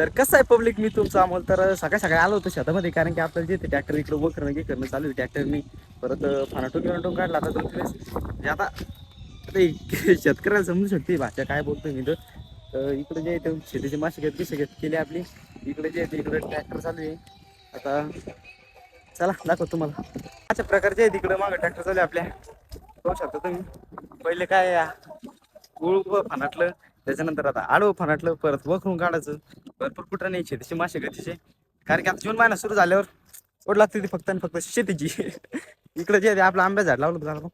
तर कसं आहे पब्लिक मी तुमचं अमोल तर सकाळी सकाळी आलो होतो शेतामध्ये कारण की आपल्याला जे ट्रॅक्टर इकडे उभं करणं की करणं चालू आहे. ट्रॅक्टरनी परत फानाटून बिनाटून काढला. आता दोन दिवस म्हणजे आता शेतकऱ्याला समजू शकते भाषा काय बोलतो मी तर. इकडे जे आहे ते शेतीची मासे घेत कशी घेत केली आपली. इकडे जे आहे ते इकडे ट्रॅक्टर चालू आहे. आता चला दाखव तुम्हाला. अशा प्रकारचे आहे तिकडे मागं ट्रॅक्टर चालू आहे आपल्या. बघू शकता तुम्ही. पहिले काय गुळ फनाटलं त्याच्यानंतर आता आडवं फनाटलं परत वखरून काढायचं. भरपूर कुठं नाही शेतीचे मासे गतीचे. कारण की आता जून महिना सुरू झाल्यावर ओढ लागते ती फक्त आणि फक्त शेतीची. इकडे जे आहे आपलं आंब्या झाड लावलं झालं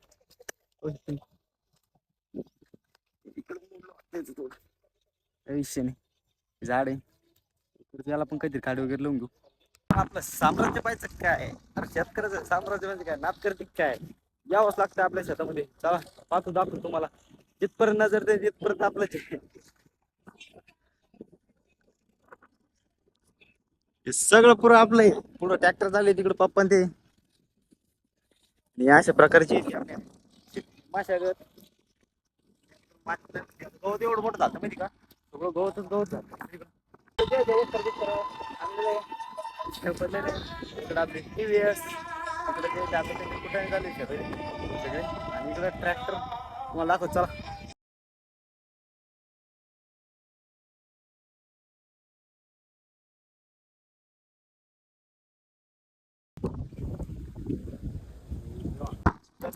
इकडे नाही. झाड. आहे त्याला पण काहीतरी काढ वगैरे लावून घेऊ. आपलं साम्राज्य पाहिजे काय? अरे शेतकऱ्याचं साम्राज्य म्हणजे काय? नात करते काय? यावंच लागतं आपल्या शेतामध्ये. चला पाहतो दाखवतो तुम्हाला. जिथपर्यंत नजर दे तिथपर्यंत आपलं हे सगळं पुरं आपलं पुढं ट्रॅक्टर चालले तिकडे पप्पा ते. आणि अशा प्रकारची मशागत गवत एवढं मोठं झालं माहिती का? सगळं गवतच गवत झालं. इकडं आपले टीव्हीएस इकडे कुठे झाले सगळे सगळे. आणि इकडं ट्रॅक्टर तुम्हाला दाखवत चला.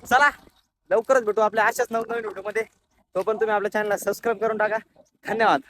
चला लवकरच भेटू आपल्या अशाच नवनवीन व्हिडिओमध्ये. तो पण तुम्ही आपल्या चॅनलला सबस्क्राईब करून टाका. धन्यवाद.